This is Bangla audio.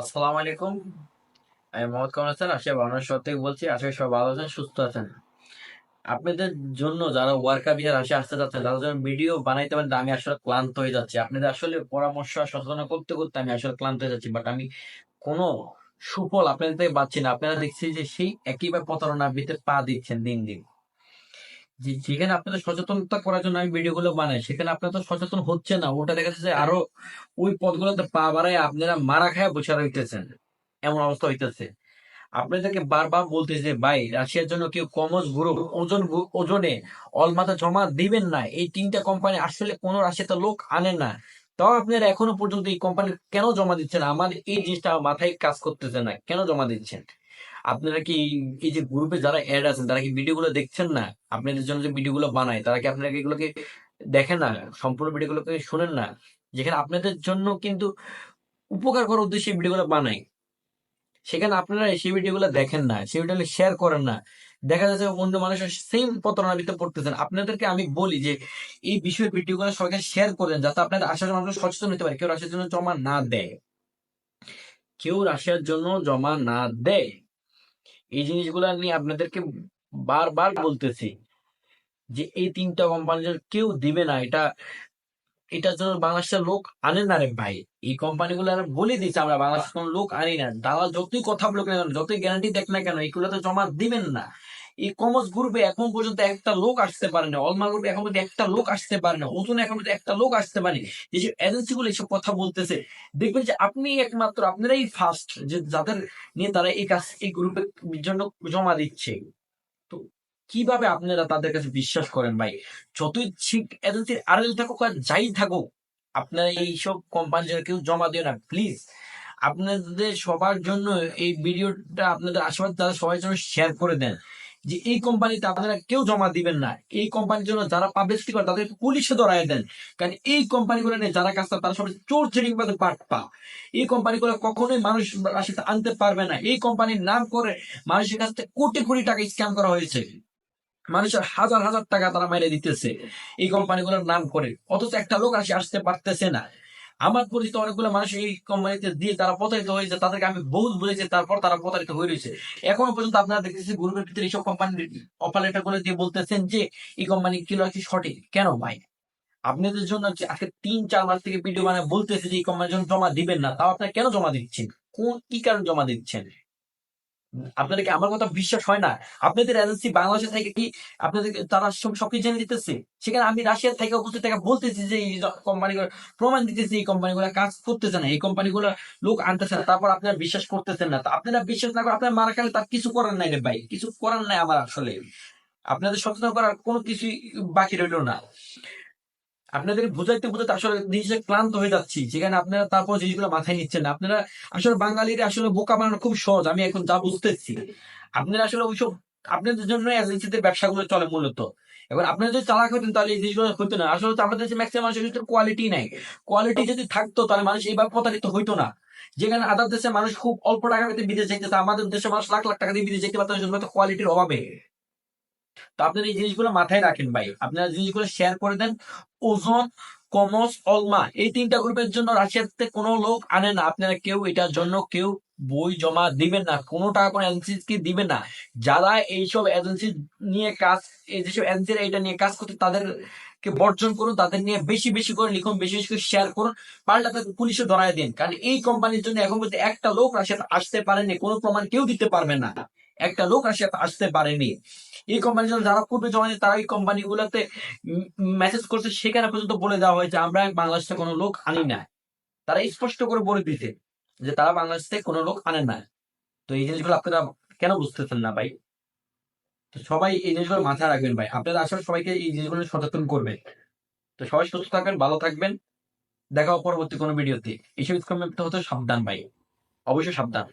আসসালামু আলাইকুম। আমি মোহাম্মদ কমর হাসান আশা বাংলা শহর বলছি, আশা সবাই ভালো আছেন, সুস্থ আছেন। আপনাদের জন্য যারা ওয়ার্কা বিহার আসে আসতে যাচ্ছেন তাদের জন্য ভিডিও বানাইতে পারেন, আমি আসলে ক্লান্ত হয়ে যাচ্ছি। আপনাদের আসলে পরামর্শ সচেতনা করতে করতে আমি আসলে ক্লান্ত হয়ে যাচ্ছি বাট আমি কোনো সুফল আপনাদের থেকে পাচ্ছি না। আপনারা দেখছি যে সেই একইভাবে প্রতারণার ভিতরে পা দিচ্ছেন দিন দিন। যেখানে আপনাদের সচেতনতা করার জন্য আমি ভিডিওগুলো বানাই, সেখানে আপনারা তো সচেতন হচ্ছে না। ওটা দেখা যাচ্ছে আরও ওই পদগুলোতে পা বাড়ায় আপনারা মারা খায় বসে রইতেছেন। এমন অবস্থা হইতেছে। আপনাদেরকে বারবার বলতেছে যে ভাই, রাশিয়ার জন্য কেউ কমজ গ্রুপ ওজন ওজনে অলমাতা জমা দিবেন না। এই তিনটা কোম্পানি আসলে কোনো রাশিয়াতে লোক আনে না। তাও আপনারা এখনও পর্যন্ত এই কোম্পানি কেন জমা দিচ্ছেন? আমার এই জিনিসটা মাথায় কাজ করতেছে না। কেন জমা দিচ্ছেন? আপনারা কি এই- যে গ্রুপে যারা অ্যাড আছেন, তারা কি ভিডিওগুলো দেখছেন না? আপনাদের জন্য যে ভিডিওগুলো বানায়, তারা কি আপনারা এগুলোকে দেখেন না? সম্পূর্ণ ভিডিওগুলোকে শোনেন না? যেখানে আপনাদের জন্য কিন্তু উপকার করার উদ্দেশ্যে ভিডিওগুলো বানায়। সেখানে আপনারা সেই ভিডিওগুলো দেখেন না, সেই ভিডিওগুলো শেয়ার করেন না। দেখা যাচ্ছে অন্য মানুষের সেম প্রতারণার ভিতরে পড়তেছেন। আপনাদেরকে আমি বলি যে, এই বিষয়ের ভিডিওগুলো সবাইকে শেয়ার করেন, যাতে আপনাদের আসার মানুষ সচেতন হতে পারে। কেউ রাশিয়ার জন্য জমা না দেয়। কেউ রাশিয়ার জন্য জমা না দেয়। এই জিনিসগুলো নিয়ে আপনাদেরকে বারবার বলতেছি যে এই তিনটা কোম্পানির কেউ দিবে না। এটা, এটার জন্য বাংলাদেশের লোক আনে না রে ভাই। এই কোম্পানিগুলো আর বলে দিচ্ছে আমরা বাংলাদেশের কোনো লোক আনি না। দালাল যতই কথা বলুক না কেন, যতই গ্যারান্টি দেখ না কেন, এগুলো তো জমা দিবেন না। এই কমার্স গ্রুপে এখন পর্যন্ত একটা লোক আসতে পারে না অলমা গ্রুপে এখন পর্যন্ত একটা লোক আসতে পারে না ওজনে এখন পর্যন্ত একটা লোক আসতে পারে যেসব এজেন্সি গুলো এইসব কথা বলতেছে, দেখবেন যে আপনি একমাত্র আপনারাই ফার্স্ট যে যাদের নিয়ে তারা এই কাজ, এই গ্রুপের জন্য জমা দিচ্ছে। কীভাবে আপনারা তাদের কাছে বিশ্বাস করেন ভাই? যতই ঠিক এজেন্সির আড়াল থাকুক আর যাই থাকুক, আপনারা এইসব কোম্পানির কেউ জমা দিও না প্লিজ আপনাদের সবার জন্য এই ভিডিওটা আপনাদের আশেপাশে তারা সবাই জন্য শেয়ার করে দেন। যে এই কোম্পানিতে আপনারা কেউ জমা দিবেন না। এই কোম্পানির জন্য যারা পাবলিসিটি করে তাদের পুলিশে ধরায় দেন। কারণ এই কোম্পানিগুলো নিয়ে যারা কাজ তারা সবাই চোর চেরিং বাদে পা এই কোম্পানিগুলো কখনোই মানুষ রাশিতে আনতে পারবে না। এই কোম্পানির নাম করে মানুষের কাছ থেকে কোটি কোটি টাকা স্ক্যাম করা হয়েছে। মানুষের হাজার হাজার টাকা তারা মেরে দিতেছে। এই কোম্পানিগুলোর নাম করে। অথচ একটা লোক আসে আসতে পারতেছে না। আমার পরিচিত অনেকগুলো মানুষ এই কোম্পানিতে দিয়ে তারা প্রতারিত হয়েছে, তাদেরকে আমি বহুত বুঝেছি, তারপর তারা প্রতারিত হয়ে রয়েছে। এখনও পর্যন্ত আপনারা দেখতেছি গ্রুপের ভিতরে এইসব কোম্পানি অপারেটারগুলো করে দিয়ে বলতেছেন যে, এই কোম্পানি কিলো আছে সঠিক? কেন ভাই? আপনাদের জন্য আজকে তিন, চার মাস থেকে ভিডিও মানে বলতেছে যে, এই কোম্পানির জন্য জমা দিবেন না। তাও আপনারা কেন জমা দিচ্ছেন? কোন, কি কারণ জমা দিচ্ছেন? আপনাদের কি আমার কথা বিশ্বাস হয় না। আপনাদের এজেন্সি বাংলাদেশে থেকে কি আপনাদের তারা সব সবকিছু জেনে দিতেছে? সেখানে আমি রাশিয়ার থেকে উপস্থিত থেকে বলতেছি যে এই কোম্পানিগুলো প্রমাণ দিতেছি এই কোম্পানিগুলো কাজ করতেছে না, এই কোম্পানি কোম্পানিগুলো লোক আনতেছে না, তারপর আপনারা বিশ্বাস করতেছেন না। আপনারা বিশ্বাস না করে আপনার মারা খেলে তার কিছু করার নাই রে ভাই, কিছু করার নাই আমার আসলে। আপনাদের সচেতন করার কোনো কিছুই বাকি রইল না। আপনাদের বুঝাইতে বুঝাইতে আসলে নিজে ক্লান্ত হয়ে যাচ্ছি। যেখানে আপনারা তারপর জিনিসগুলো মাথায় নিচ্ছেন না। আপনারা আসলে বাঙালিরা আসলে বোকা বানানো খুব সহজ, আমি এখন যা বুঝতেছি। আপনারা আসলে ওইসব, আপনাদের জন্য এজেন্সিতে ব্যবসাগুলো চলে মূলত। এবার আপনারা যদি চালাক হতেন তাহলে এই জিনিসগুলো হতো না। আসলে তো আমাদের ম্যাক্সিমাম মানুষের ভিতরে কোয়ালিটি নাই। কোয়ালিটি যদি থাকতো তাহলে মানুষ এইভাবে প্রতারিত হইতো না। যেখানে আদার দেশে মানুষ খুব অল্প টাকা পেতে বিদেশ যেতেছে আমাদের দেশে মানুষ লাখ লাখ টাকা দিয়ে বিদেশ যেতে পারতো কোয়ালিটির অভাবে। তো আপনারা এই জিনিসগুলো মাথায় রাখেন ভাই। আপনারা জিনিসগুলো শেয়ার করে দেন। ওজন কমস অলমা, এই তিনটা গ্রুপের জন্য রাশিয়াতে কোনো লোক আনে না। আপনারা কেউ এটার জন্য কেউ বই জমা দিবেন না। কোনো টাকা কোনো এজেন্সিকে দিবেন না। যারা এইসব এজেন্সি নিয়ে কাজ, এই যেসব এজেন্সিরা এটা নিয়ে কাজ করতে তাদেরকে বর্জন করুন, তাদের নিয়ে বেশি বেশি করে লিখুন, বেশি বেশি করে শেয়ার করুন। পাল্টা তাদের পুলিশে ধরায় দিন। কারণ এই কোম্পানির জন্য এখন পর্যন্ত একটা লোক রাশিয়াতে আসতে পারেনি, কোনো প্রমাণ কেউ দিতে পারবে না। একটা লোক রাশিয়াতে আসতে পারেনি। এই কোম্পানির জন্য যারা পূর্বে জমা তারা এই কোম্পানিগুলোতে মেসেজ করছে, সেখানে পর্যন্ত বলে দেওয়া হয়েছে, আমরা বাংলাদেশে কোনো লোক আনি না তারা স্পষ্ট করে বলে দিতে যে তারা বাংলাদেশ থেকে কোনো লোক আনে না তো এই জিনিসগুলো আপনারা কেন বুঝতেছেন না ভাই? তো সবাই এই জিনিসগুলো মাথায় রাখবেন ভাই। আপনারা আসলে সবাইকে এই জিনিসগুলো সচেতন করবেন। তো সবাই সুস্থ থাকবেন, ভালো থাকবেন। দেখা পরবর্তী কোনো ভিডিওতে। এইসব স্কর্মের হতে সাবধান ভাই। অবশ্যই সাবধান।